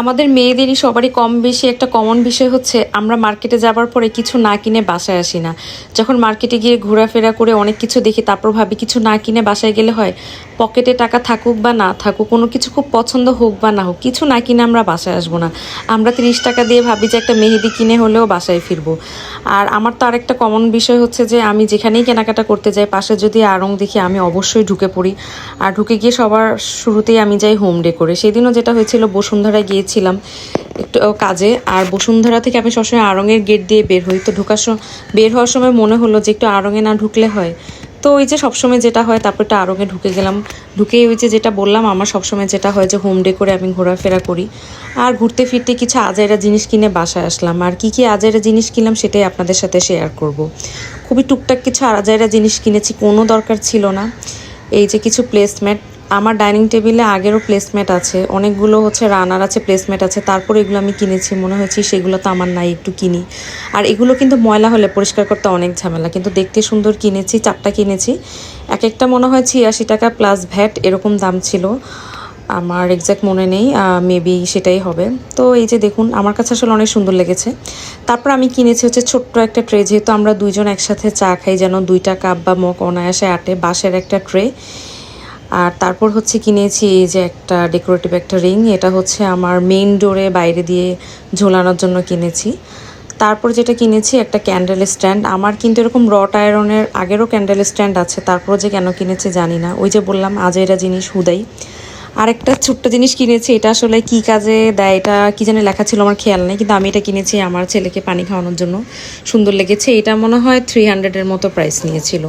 আমাদের মেয়েদেরই সবারই কম বেশি একটা কমন বিষয় হচ্ছে, আমরা মার্কেটে যাবার পরে কিছু না কিনে বাসায় আসি না। যখন মার্কেটে গিয়ে ঘোরাফেরা করে অনেক কিছু দেখি, তারপর ভাবি কিছু না কিনে বাসায় গেলে হয় পকেটে টাকা থাকুক বা না থাকুক, কোনো কিছু খুব পছন্দ হোক বা না হোক, কিছু না কিনে আমরা বাসায় আসব না। আমরা তিরিশ টাকা দিয়ে ভাবি যে একটা মেহেদি কিনে হলেও বাসায় ফিরবো। আর আমার তো আরেকটা কমন বিষয় হচ্ছে যে আমি যেখানেই কেনাকাটা করতে যাই, পাশে যদি আড়ং দেখি, আমি অবশ্যই ঢুকে পড়ি। আর ঢুকে গিয়ে সবার শুরুতেই আমি যাই হোম ডেকোরে সেদিনও যেটা হয়েছিল, বসুন্ধরায় গিয়েছিলাম একটু কাজে। আর বসুন্ধরা থেকে আমি সবসময় আড়ংয়ের গেট দিয়ে বের হই। তো ঢোকার বের হওয়ার সময় মনে হলো যে একটু আড়ংয়ে না ঢুকলে হয়। তো ওই যে সবসময় যেটা হয় তারপর একটা ঢুকে গেলাম। ঢুকে ওই যে যেটা বললাম, আমার সবসময় যেটা হয় যে হোম ডে করে আমি ঘোরাফেরা করি। আর ঘুরতে ফিরতে কিছু আজাইরা জিনিস কিনে বাসায় আসলাম। আর কি কি আজাইরা জিনিস কিনলাম সেটাই আপনাদের সাথে শেয়ার করব। খুবই টুকটাক কিছু আজাইরা জিনিস কিনেছি, কোনো দরকার ছিল না। এই যে কিছু প্লেসম্যাট আমার ডাইনিং টেবিলে আগেরও প্লেসম্যাট আছে, অনেকগুলো হচ্ছে রানার আছে প্লেসম্যাট আছে, তারপর এগুলো আমি কিনেছি, মনে হয়েছে সেগুলো তো আমার নাই, একটু কিনি। আর এগুলো কিন্তু ময়লা হলে পরিষ্কার করতে অনেক ঝামেলা, কিন্তু দেখতে সুন্দর কিনেছি, চারটা কিনেছি। এক একটা মনে হয় ছিয়াশি টাকা প্লাস ভ্যাট এরকম দাম ছিল। আমার এক্স্যাক্ট মনে নেই মেবি সেটাই হবে। তো এই যে দেখুন, আমার কাছে আসলে অনেক সুন্দর লেগেছে। তারপর আমি কিনেছি হচ্ছে ছোট্ট একটা ট্রে যেহেতু আমরা দুইজন একসাথে চা খাই, যেন দুইটা কাপ বা মগ অনায়াসে আটে, বাঁশের একটা ট্রে আর তারপর হচ্ছে কিনেছি এই যে একটা ডেকোরেটিভ একটা রিং এটা হচ্ছে আমার মেইন ডোরে বাইরে দিয়ে ঝোলানোর জন্য কিনেছি। তারপর যেটা কিনেছি একটা ক্যান্ডেল স্ট্যান্ড আমার কিন্তু এরকম রট আয়রনের আগেরও ক্যান্ডেল স্ট্যান্ড আছে তারপর যে কেন কিনেছি জানি না। ওই যে বললাম, আজ আজেরা জিনিস হুদাই। আর একটা ছোট্ট জিনিস কিনেছি, এটা আসলে কি কাজে দেয়, এটা কি জানি লেখা ছিল, আমার খেয়াল নেই, কিন্তু আমি এটা কিনেছি আমার ছেলেকে পানি খাওয়ানোর জন্য। সুন্দর লেগেছে, এটা মনে হয় থ্রি হান্ড্রেডের মতো প্রাইস নিয়েছিল।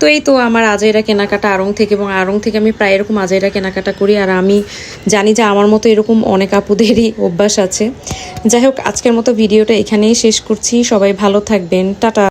তো এই তো আমার আজাইরা কেনাকাটা আড়ং থেকে এবং আরং থেকে আমি প্রায় এরকম আজাইরা কেনাকাটা করি, আর আমি জানি যে আমার মতো এরকম অনেক আপুদেরই অভ্যাস আছে। যাই হোক, আজকের মতো ভিডিওটা এখানেই শেষ করছি। সবাই ভালো থাকবেন। টাটা।